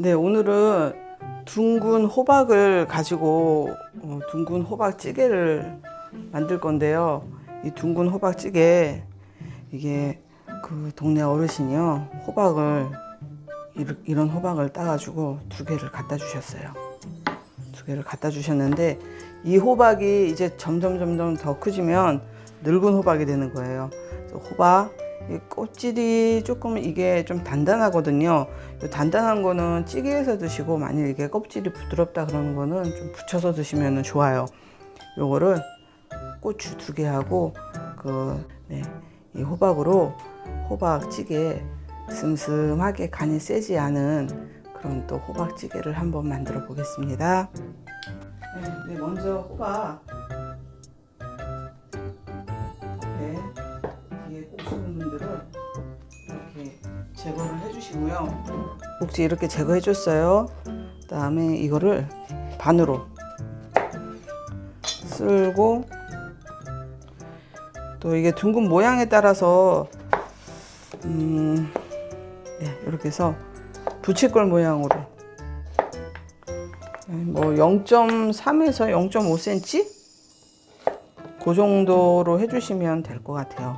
네, 오늘은 둥근 호박을 가지고 어, 둥근 호박 찌개를 만들 건데요. 이 둥근 호박 찌개 이게 그 동네 어르신이요 호박을 이런 호박을 따가지고 두 개를 갖다 주셨어요. 두 개를 갖다 주셨는데 이 호박이 이제 점점 점점 더 커지면 늙은 호박이 되는 거예요. 호박 이 껍질이 조금 이게 좀 단단하거든요. 이 단단한 거는 찌개에서 드시고 만일 이게 껍질이 부드럽다 그러는 거는 좀 부쳐서 드시면 좋아요. 요거를 고추 두 개 하고 그 네, 이 호박으로 호박찌개 슴슴하게 간이 세지 않은 그런 또 호박찌개를 한번 만들어 보겠습니다. 네, 네, 먼저 호박 제거를 해주시고요. 꼭지 이렇게 제거해줬어요. 그다음에 이거를 반으로 쓸고 또 이게 둥근 모양에 따라서 음, 네, 이렇게 해서 부채꼴 모양으로 네, 뭐 0.3에서 0.5cm 그 정도로 해주시면 될 것 같아요.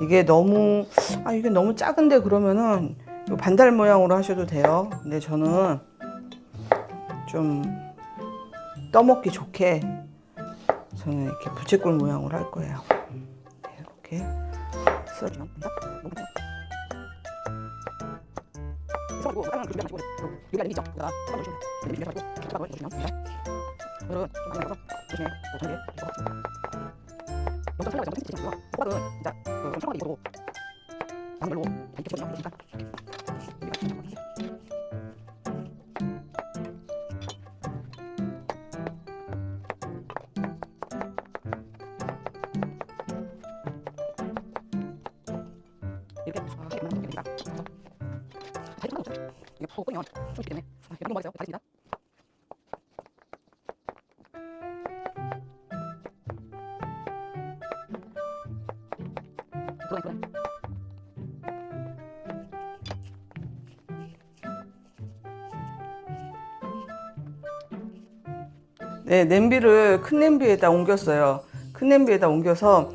이게 너무 아 이게 너무 작은데 그러면은 요 반달 모양으로 하셔도 돼요. 근데 저는 좀 떠먹기 좋게 저는 이렇게 부채꼴 모양으로 할 거예요. 네, 이렇게 썰 어. 네, 냄비를 큰 냄비에다 옮겼어요. 큰 냄비에다 옮겨서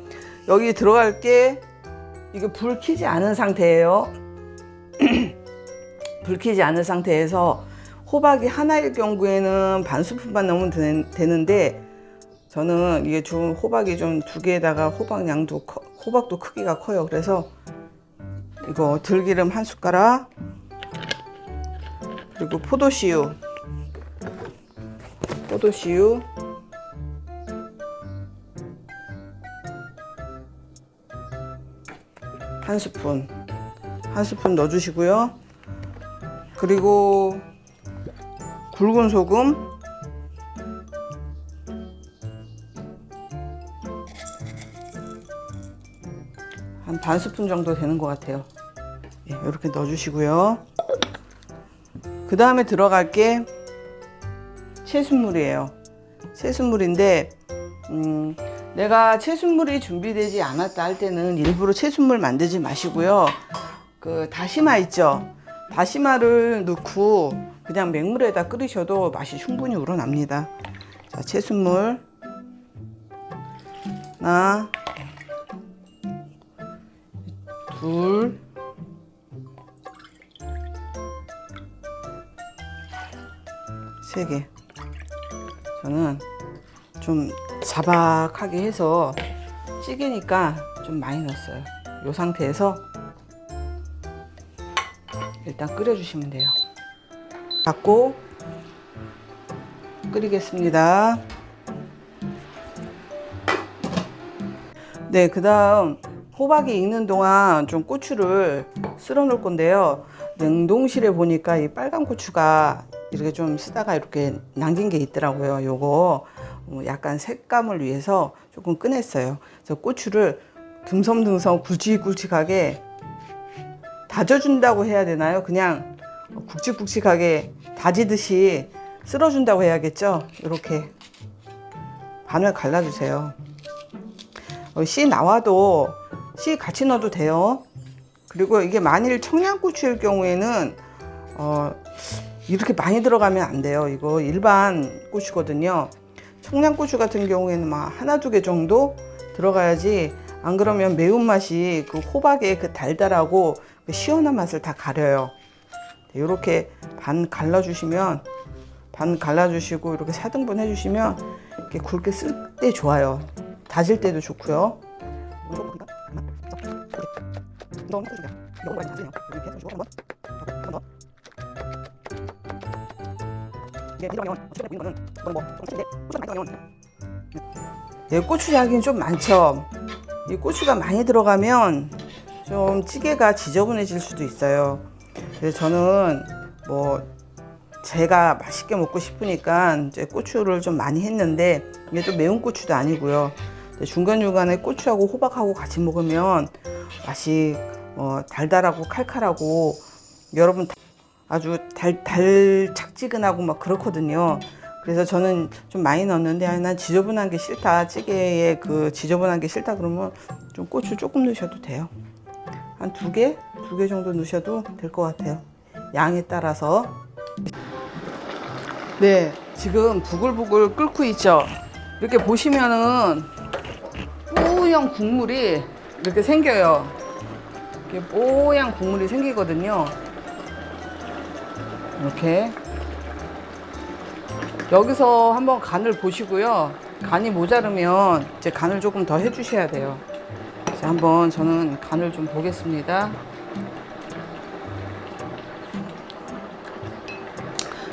여기 들어갈 게 이게 불 켜지 않은 상태예요. 불 켜지 않은 상태에서 호박이 하나일 경우에는 반 스푼만 넣으면 되- 되는데 저는 이게 좀 호박이 좀 두 개에다가 호박 양도 커- 호박도 크기가 커요. 그래서 이거 들기름 한 숟가락 그리고 포도씨유 포도씨유 한 스푼 한 스푼 넣어주시고요. 그리고 굵은 소금 한 반 스푼 정도 되는 것 같아요. 예, 이렇게 넣어주시고요. 그 다음에 들어갈 게 채순물이에요. 채순물인데 음, 내가 채순물이 준비되지 않았다 할 때는 일부러 채순물 만들지 마시고요. 그 다시마 있죠. 다시마를 넣고 그냥 맹물에다 끓이셔도 맛이 충분히 우러납니다. 자, 채순물 하나, 둘, 세 개. 저는 좀 자박하게 해서 찌개니까 좀 많이 넣었어요. 이 상태에서 일단 끓여주시면 돼요. 닫고 끓이겠습니다. 네, 그 다음 호박이 익는 동안 좀 고추를 쓸어 놓을 건데요. 냉동실에 보니까 이 빨간 고추가 이렇게 좀 쓰다가 이렇게 남긴 게 있더라고요. 요거 어, 약간 색감을 위해서 조금 꺼냈어요. 그래서 고추를 듬성듬성 굵직굵직하게 다져준다고 해야 되나요? 그냥 굵직굵직하게 다지듯이 쓸어준다고 해야겠죠? 이렇게 반을 갈라주세요. 어, 씨 나와도 씨 같이 넣어도 돼요. 그리고 이게 만일 청양고추일 경우에는 어, 이렇게 많이 들어가면 안 돼요. 이거 일반 고추거든요. 청양고추 같은 경우에는 막 하나 두 개 정도 들어가야지 안 그러면 매운맛이 그 호박의 그 달달하고 그 시원한 맛을 다 가려요. 이렇게 반 갈라주시면 반 갈라주시고 이렇게 4등분 해주시면 이렇게 굵게 쓸 때 좋아요. 다질 때도 좋고요. 예, 고추장이 좀 많죠. 이 고추가 많이 들어가면 좀 찌개가 지저분해질 수도 있어요. 그래서 저는 뭐 제가 맛있게 먹고 싶으니까 이제 고추를 좀 많이 했는데 이게 또 매운 고추도 아니고요. 중간 중간에 고추하고 호박하고 같이 먹으면 맛이 어, 달달하고 칼칼하고 여러분 아주 달, 달착지근하고 막 그렇거든요. 그래서 저는 좀 많이 넣었는데 아, 난 지저분한 게 싫다. 찌개에 그 지저분한 게 싫다 그러면 좀 고추 조금 넣으셔도 돼요. 한 두 개, 두 개 정도 넣으셔도 될 것 같아요. 양에 따라서. 네, 지금 부글부글 끓고 있죠. 이렇게 보시면은 뽀얀 국물이 이렇게 생겨요. 이렇게 뽀얀 국물이 생기거든요. 이렇게 여기서 한번 간을 보시고요. 간이 모자르면 이제 간을 조금 더 해주셔야 돼요. 자, 한번 저는 간을 좀 보겠습니다.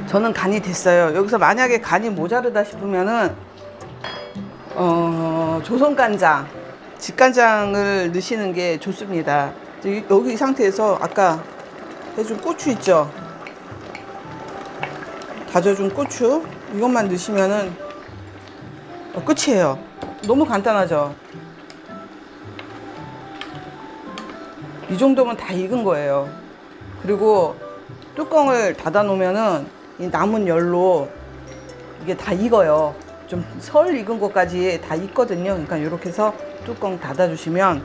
저는 간이 됐어요. 여기서 만약에 간이 모자르다 싶으면은 어, 조선 간장, 직간장을 넣으시는 게 좋습니다. 이- 여기 이 상태에서 아까 해준 고추 있죠? 다져준 고추 이것만 넣으시면은 어, 끝이에요. 너무 간단하죠? 이 정도면 다 익은 거예요. 그리고 뚜껑을 닫아 놓으면은 이 남은 열로 이게 다 익어요. 좀 설 익은 것까지 다 익거든요. 그러니까 이렇게 해서 뚜껑 닫아 주시면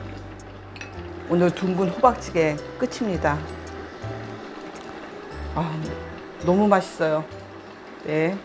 오늘 둥근 호박찌개 끝입니다. 아, 너무 맛있어요. 네.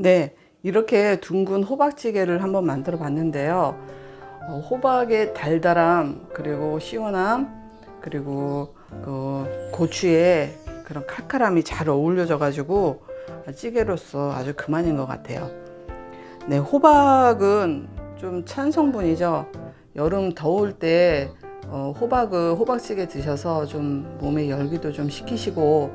네, 이렇게 둥근 호박찌개를 한번 만들어 봤는데요. 어, 호박의 달달함, 그리고 시원함, 그리고 그 고추의 그런 칼칼함이 잘 어울려져 가지고 찌개로서 아주 그만인 것 같아요. 네, 호박은 좀 찬 성분이죠. 여름 더울 때 어, 호박을 호박찌개 드셔서 좀 몸에 열기도 좀 식히시고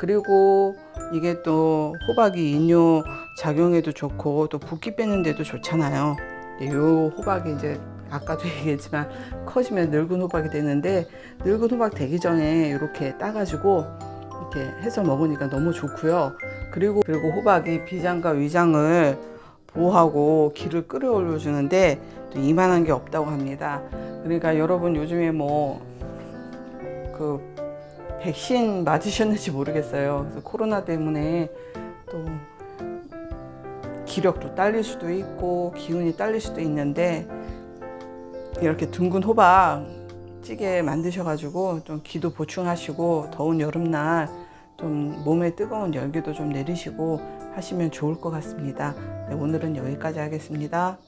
그리고 이게 또 호박이 인뇨 작용에도 좋고 또 붓기 빼는 데도 좋잖아요. 이 호박이 이제 아까도 얘기했지만 커지면 늙은 호박이 되는데 늙은 호박 되기 전에 이렇게 따가지고 이렇게 해서 먹으니까 너무 좋고요. 그리고 그리고 호박이 비장과 위장을 보호하고 기를 끌어올려 주는데 또 이만한 게 없다고 합니다. 그러니까 여러분 요즘에 뭐 그 백신 맞으셨는지 모르겠어요. 그래서 코로나 때문에 또 기력도 딸릴 수도 있고 기운이 딸릴 수도 있는데 이렇게 둥근 호박 찌개 만드셔가지고 좀 기도 보충하시고 더운 여름날 좀 몸에 뜨거운 열기도 좀 내리시고 하시면 좋을 것 같습니다. 네, 오늘은 여기까지 하겠습니다.